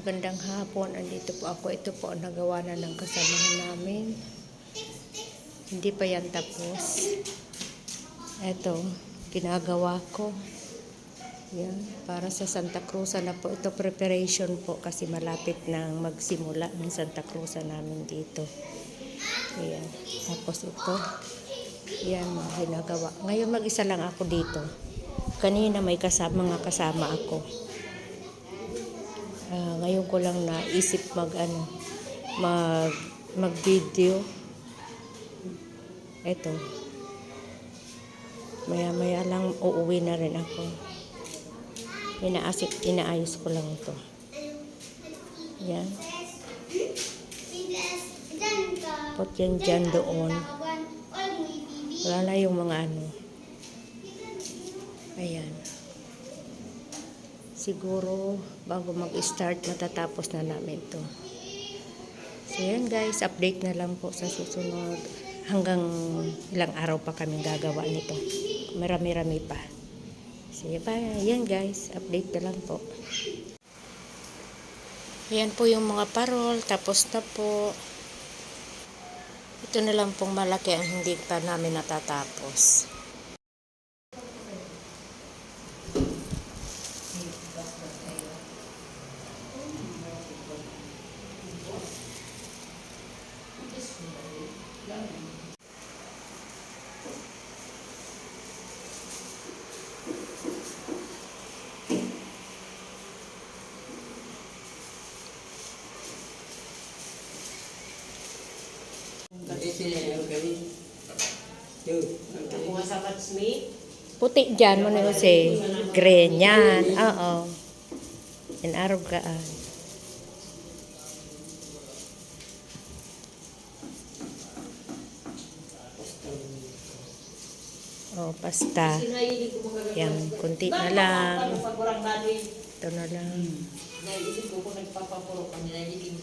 Magandang hapon. Andito po ako. Ito po ang nagawa na ng kasamahan namin. Hindi pa yan tapos. Ito, ginagawa ko. Yan, para sa Santa Cruz na po. Ito preparation po kasi malapit nang magsimula ng Santa Cruz namin dito. Ayan. Tapos ito, yan mga ginagawa. Ngayon mag-isa lang ako dito. Kanina may kasama mga kasama ako. Ah, ngayon ko lang naisip mag ano, mag mag video. Ito. Maya maya lang uuwi na rin ako. Inaasik, inaayos ko lang ito. Yan. Put yan dyan doon. Wala yung mga ano. Ayan. Siguro, bago mag-start, matatapos na namin to. So, yan guys. Update na lang po sa susunod. Hanggang ilang araw pa kami gagawa nito. Marami-rami pa. Sige pa. Yan guys. Update na lang po. Yan po yung mga parol. Tapos na po. Ito na lang pong malaki ang hindi pa namin natatapos. Kuha sa Smith. Puti dyan mo na kasi green yan. Oo. Yan araw Oh, pasta. Ko Yan, kunti na lang. Ito na lang. Naisip ko kung nagpapapuro kami, nahilig